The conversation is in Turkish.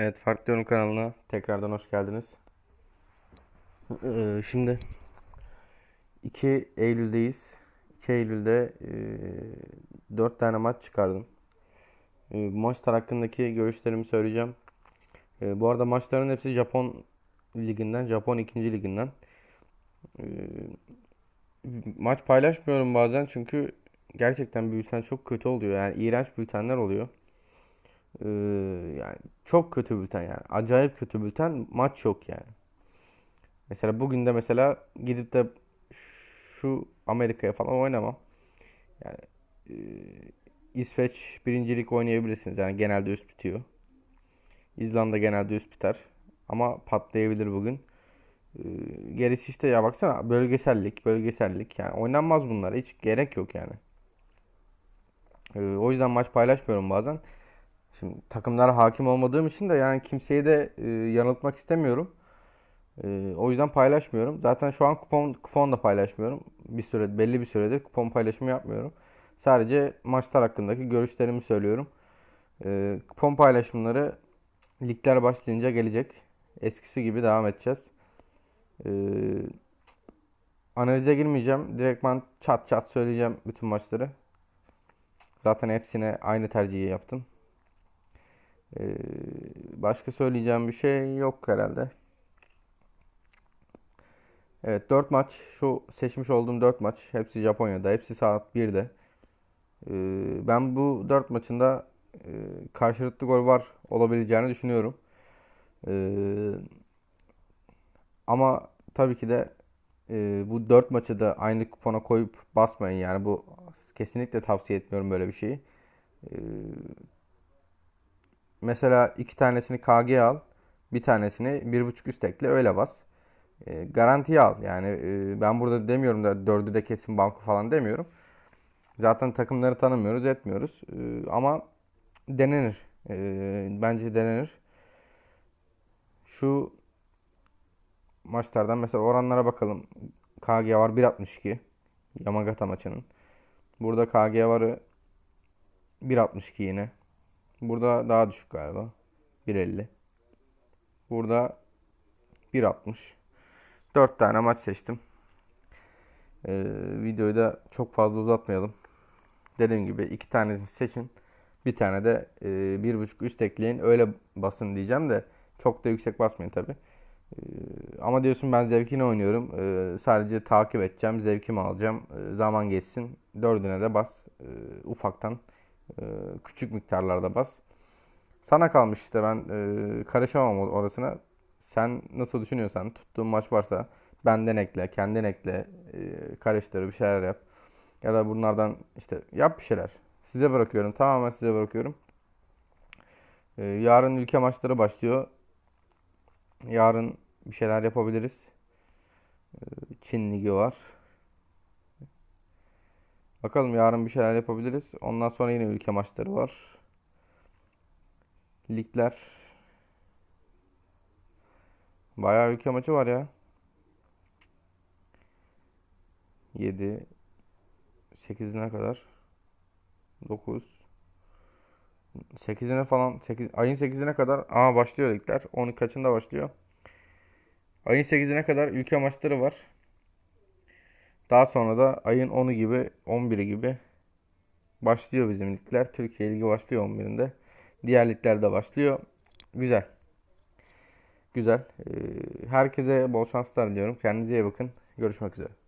Evet, Farklı Yorum kanalına tekrardan hoş geldiniz. Ee, şimdi 2 Eylül'deyiz. 2 Eylül'de e, 4 tane maç çıkardım. E, maçlar hakkındaki görüşlerimi söyleyeceğim. E, bu arada maçların hepsi Japon liginden, Japon 2. liginden. E, maç paylaşmıyorum bazen çünkü gerçekten bülten çok kötü oluyor. Yani iğrenç bültenler oluyor. Ee, yani çok kötü bülten yani. Acayip kötü bülten. Maç yok yani. Mesela bugün de mesela gidip de şu Amerika'ya falan oynamam. Yani e, İsveç birincilik oynayabilirsiniz. Yani genelde üst bitiyor. İzlanda genelde üst biter. Ama patlayabilir bugün. Ee, gerisi işte ya baksana bölgesellik, bölgesellik. Yani oynanmaz bunlar. Hiç gerek yok yani. Ee, o yüzden maç paylaşmıyorum bazen. Şimdi takımlara hakim olmadığım için de yani kimseyi de e, yanıltmak istemiyorum. E, o yüzden paylaşmıyorum. Zaten şu an kupon kupon da paylaşmıyorum. Bir süre belli bir süredir kupon paylaşımı yapmıyorum. Sadece maçlar hakkındaki görüşlerimi söylüyorum. E, kupon paylaşımları ligler başlayınca gelecek. Eskisi gibi devam edeceğiz. E, analize girmeyeceğim. Direktman çat çat söyleyeceğim bütün maçları. Zaten hepsine aynı tercihi yaptım. Ee, başka söyleyeceğim bir şey yok herhalde. Evet 4 maç. Şu seçmiş olduğum 4 maç. Hepsi Japonya'da. Hepsi saat 1'de. Ee, ben bu 4 maçında e, karşılıklı gol var olabileceğini düşünüyorum. Ee, ama tabii ki de e, bu 4 maçı da aynı kupona koyup basmayın. Yani bu kesinlikle tavsiye etmiyorum böyle bir şeyi. Mesela iki tanesini KG al. Bir tanesini bir buçuk üst ekle öyle bas. E, garantiye al. Yani e, ben burada demiyorum da dördü de kesin banko falan demiyorum. Zaten takımları tanımıyoruz, etmiyoruz. E, ama denenir. E, bence denenir. Şu maçlardan mesela oranlara bakalım. KG var 1.62. Yamagata maçının. Burada KG varı 1.62 yine. Burada daha düşük galiba. 1.50. Burada 1.60. 4 tane maç seçtim. Ee, videoyu da çok fazla uzatmayalım. Dediğim gibi iki tanesini seçin. Bir tane de e, bir buçuk üst ekleyin. Öyle basın diyeceğim de çok da yüksek basmayın tabi. Ee, ama diyorsun ben zevkini oynuyorum. Ee, sadece takip edeceğim. Zevkimi alacağım. Ee, zaman geçsin. Dördüne de bas. Ee, ufaktan e, küçük miktarlarda bas. Sana kalmış işte ben e, karışamam orasına. Sen nasıl düşünüyorsan tuttuğun maç varsa benden ekle, kendin ekle, e, karıştır bir şeyler yap. Ya da bunlardan işte yap bir şeyler. Size bırakıyorum. Tamamen size bırakıyorum. E, yarın ülke maçları başlıyor. Yarın bir şeyler yapabiliriz. E, Çin Ligi var. Bakalım yarın bir şeyler yapabiliriz. Ondan sonra yine ülke maçları var. Ligler. Bayağı ülke maçı var ya. 7 8'ine kadar 9 8'ine falan 8 ayın 8'ine kadar aa başlıyor ligler. 10 kaçında başlıyor? Ayın 8'ine kadar ülke maçları var. Daha sonra da ayın 10'u gibi 11'i gibi başlıyor bizim ligler. Türkiye Ligi başlıyor 11'inde. Diğer ligler de başlıyor. Güzel. Güzel. Herkese bol şanslar diliyorum. Kendinize iyi bakın. Görüşmek üzere.